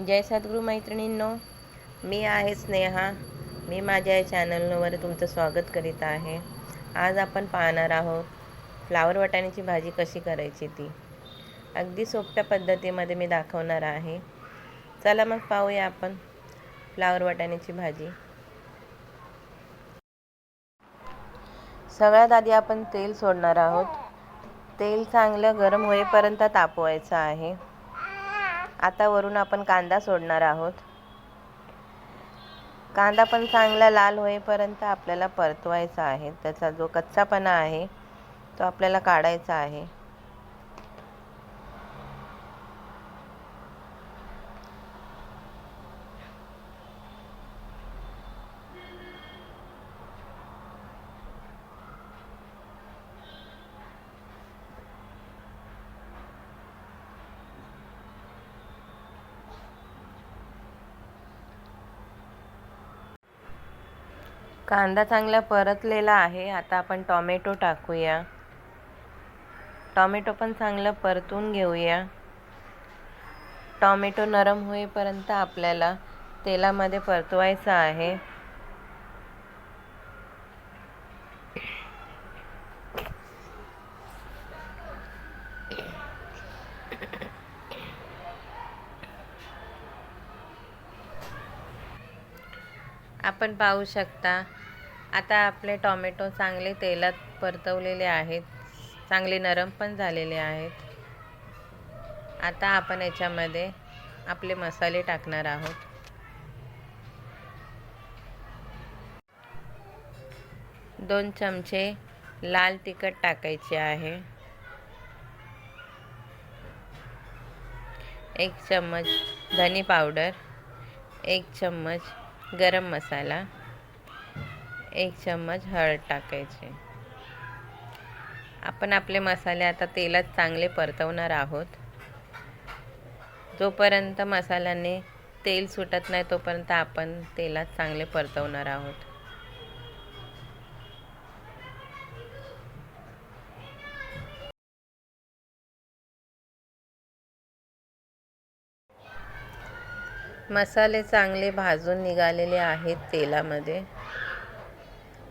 जय सद्गुरू मैत्रिणींनो मी आहे स्नेहा. मी माझ्या या चॅनलवर तुमचं स्वागत करीत आहे. आज आपण पाहणार आहोत फ्लावर वाटाण्याची भाजी कशी करायची ती. अगदी सोप्या पद्धतीमध्ये मी दाखवणार आहे. चला मग पाहूया आपण फ्लावर वाटाण्याची भाजी. सगळ्यात आधी आपण तेल सोडणार आहोत. तेल चांगलं गरम होईपर्यंत तापवायचं आहे. आता वरून आपण कांदा सोडणार आहोत. कांदा पण चांगला लाल होईपर्यंत आपल्याला परतवायचा आहे. त्याचा जो कच्चापणा आहे तो आपल्याला काढायचा आहे. कांदा चांगला परतलेला आहे. आता आपण टॉमॅटो टाकूया. टॉमॅटो पण चांगलं परतून घेऊया. टॉमॅटो नरम होईपर्यंत आपल्याला तेलामध्ये परतवायचं आहे. आपण पाहू शकता. आता आपले टॉमॅटो चांगले तेलात परतवलेले आहेत. चांगले नरम पण झालेले आहेत. आता आपण याच्यामध्ये आपले मसाले टाकणार आहोत. दोन चमचे लाल तिखट टाकायचे आहे. एक चम्मच धनी पावडर एक चम्मच गरम मसाला एक चम्मच हळद टाकायची. आपण आपले मसाले आता तेलात चांगले परतवणार आहोत. जोपर्यंत मसाल्याने तेल सुटत नाही तोपर्यंत आपण तेलात चांगले परतवणार आहोत. मसाले चांगले भाजून निघालेले आहेत तेलामध्ये.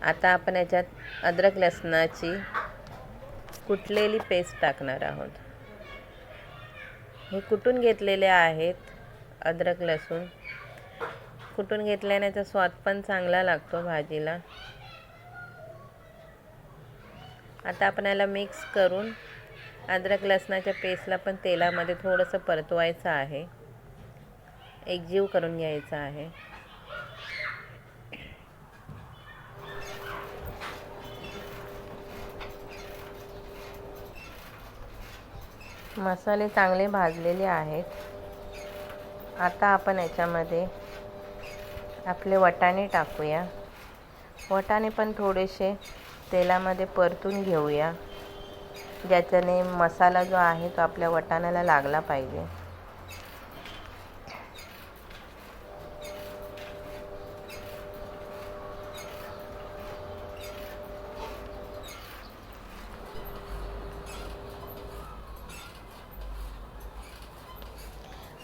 आता आपण याच्यात अद्रक लसणाची कुटलेली पेस्ट टाकणार आहोत. हे कुटून घेतलेले आहेत अद्रक लसूण. कुटून घेतल्याने त्याचा स्वाद पण चांगला लागतो भाजीला. आता आपण याला मिक्स करून अद्रक लसणाच्या पेस्टला पण तेलामध्ये थोडंसं परतवायचं आहे. एकजीव करून घ्यायचा आहे. मसाले चांगले भाजलेले आहेत. आता आपण याच्यामध्ये आपले वटाणे टाकूया. वटाणे पण थोडेसे तेलामध्ये परतून घेऊया. ज्याच्याने मसाला जो आहे तो आपल्या वटाण्याला लागला पाहिजे.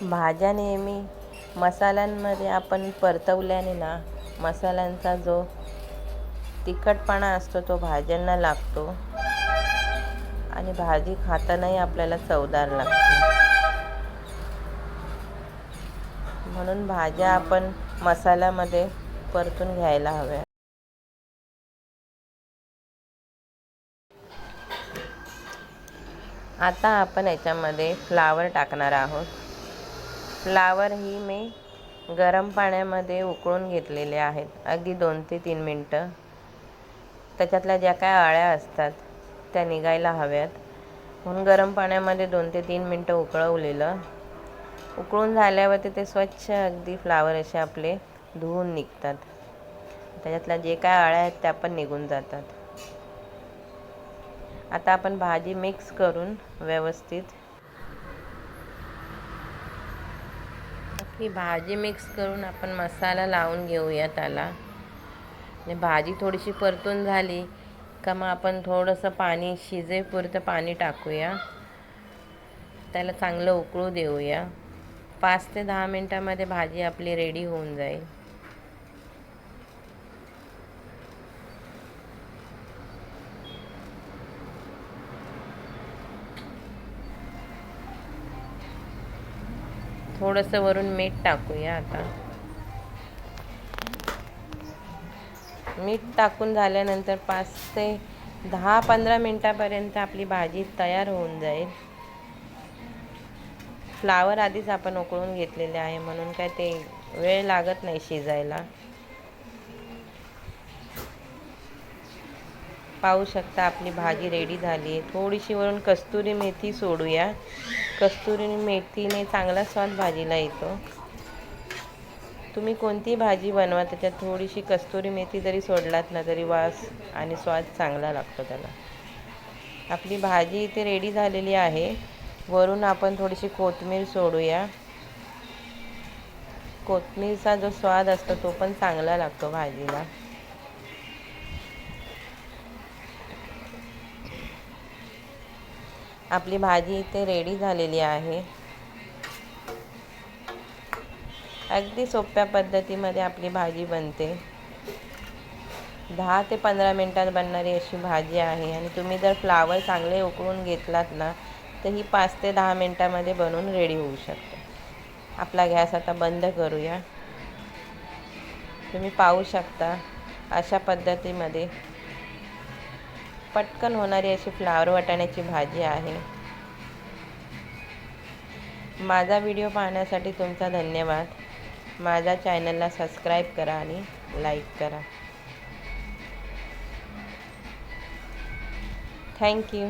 भाज्या नेहमी मसाल्यांमध्ये आपण परतवल्याने ना मसाल्यांचा जो तिखटपणा असतो तो भाज्यांना लागतो. आणि भाजी खातानाही आपल्याला चवदार लागते. म्हणून भाज्या आपण मसाल्यामध्ये परतून घ्यायला हव्या. आता आपण याच्यामध्ये फ्लावर टाकणार आहोत. फ्लावर ही मी गरम पाण्यामध्ये उकळून घेतलेले आहेत. अगदी दोन ते तीन मिनटं. त्याच्यातल्या ज्या काय अळ्या असतात त्या निघायला हव्यात. म्हणून गरम पाण्यामध्ये दोन ते तीन मिनटं उकळवलेलं. उकळून झाल्यावरती ते स्वच्छ अगदी फ्लावर असे आपले धुवून निघतात. त्याच्यातल्या जे काय अळ्या आहेत त्या पण निघून जातात. आता आपण भाजी मिक्स करून व्यवस्थित ही भाजी मिक्स करून आपण मसाला लावून घेऊया त्याला. आणि भाजी थोडीशी परतून झाली का मग आपण थोडंसं पाणी शिजेपुरतं पाणी टाकूया. त्याला चांगलं उकळू देऊया. पाच ते दहा मिनटामध्ये भाजी आपली रेडी होऊन जाईल. थोडंसं वरून मीठ टाकूया आता. मीठ टाकून झाल्यानंतर पाच ते दहा पंधरा मिनटापर्यंत आपली भाजी तयार होऊन जाईल. फ्लावर आधीच आपण उकळून घेतलेले आहे म्हणून काय ते वेळ लागत नाही शिजायला. पाहू शकता आपली भाजी रेडी झाली आहे. थोडीशी वरून कस्तुरी मेथी सोडूया. कस्तुरी मेथीने चांगला स्वाद भाजीला येतो. तुम्ही कोणती भाजी बनवा त्याच्यात थोडीशी कस्तुरी मेथी जरी सोडलात ना तरी वास आणि स्वाद चांगला लागतो त्याला. आपली भाजी इथे रेडी झालेली आहे. वरून आपण थोडीशी कोथमीर सोडूया. कोथमीरचा जो स्वाद असतो तो पण चांगला लागतो भाजीला. आपली भाजी इथे रेडी झालेली आहे. अगदी सोप्या पद्धतीमध्ये आपली भाजी बनते. दहा ते पंधरा मिनटात बनणारी अशी भाजी आहे आणि तुम्ही जर फ्लावर चांगले उकळून घेतलात ना तर ही पाच ते दहा मिनटामध्ये बनवून रेडी होऊ शकते. आपला गॅस आता बंद करूया. तुम्ही पाहू शकता अशा पद्धतीमध्ये पटकन होणारी अशी फ्लावर वाटाण्याची भाजी आहे. माझा व्हिडिओ पाहण्यासाठी तुमचा धन्यवाद. माझ्या चॅनलला सबस्क्राईब करा आणि लाईक करा. थँक्यू